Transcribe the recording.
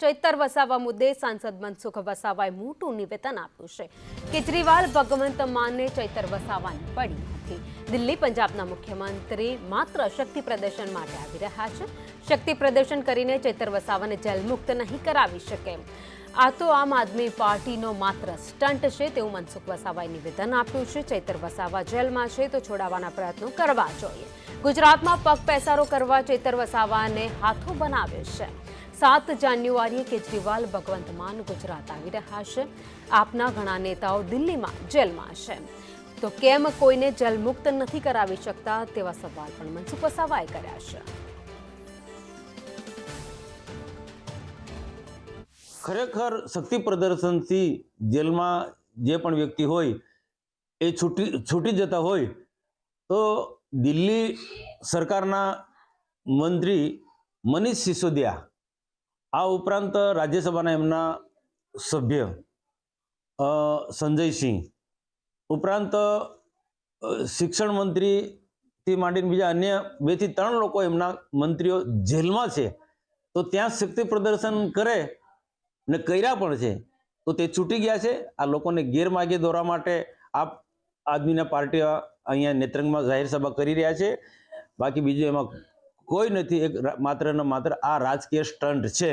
ચૈતર વસાવા મુદ્દે સાંસદ મનસુખ વસાવાએ મોટું નિવેદન આપ્યું છે. કેજરીવાલ, ભગવંત માનને ચૈતર વસાવાની પડી નથી દિલ્હી પંજાબના મુખ્યમંત્રી માત્ર શક્તિ પ્રદર્શન માટે આવી રહ્યા છે. શક્તિ પ્રદર્શન કરીને ચૈતર વસાવાને જેલમુક્ત નહીં કરાવી શકે. આ તો આમ આદમી પાર્ટીનો માત્ર સ્ટન્ટ છે તેવું મનસુખ વસાવાએ નિવેદન આપ્યું છે. ચૈતર વસાવા જેલમાં છે તો છોડાવવાના પ્રયત્નો કરવા જોઈએ. ગુજરાતમાં પગ પેસારો કરવા ચૈતર વસાવાને હાથો બનાવ્યો છે. સાત જાન્યુઆરીએ કેજરીવાલ ભગવંત માન ગુજરાત આવી રહ્યા છે. આપના ઘણા નેતાઓ દિલ્હીમાં જેલમાં છે. તો કેમ કોઈને જેલમુક્ત નથી કરાવી શકતા તેવા સવાલ પણ મનસુખ વસાવાએ કર્યા છે. ખરેખર શક્તિ પ્રદર્શનથી જેલમાં જે પણ વ્યક્તિ હોય, એ છૂટી છૂટી જતા હોય, તો દિલ્હી સરકારના મંત્રી મનીષ સિસોદિયા આ ઉપરાંત રાજ્યસભાના એમના સભ્ય સંજયસિંહ ઉપરાંત શિક્ષણ મંત્રીથી માંડીને બીજા અન્ય બેથી ત્રણ લોકો એમના મંત્રીઓ જેલમાં છે. તો ત્યાં શક્તિ પ્રદર્શન કરે ને કર્યા પણ છે. તો તે છૂટી ગયા છે. આ લોકોને ગેરમાર્ગે દોરવા માટે આપ આદમીના પાર્ટી અહીંયા નેત્રંગમાં જાહેર સભા કરી રહ્યા છે. બાકી બીજું એમાં કોઈ નથી. એક માત્ર ને માત્ર આ રાજકીય સ્ટન્ટ છે.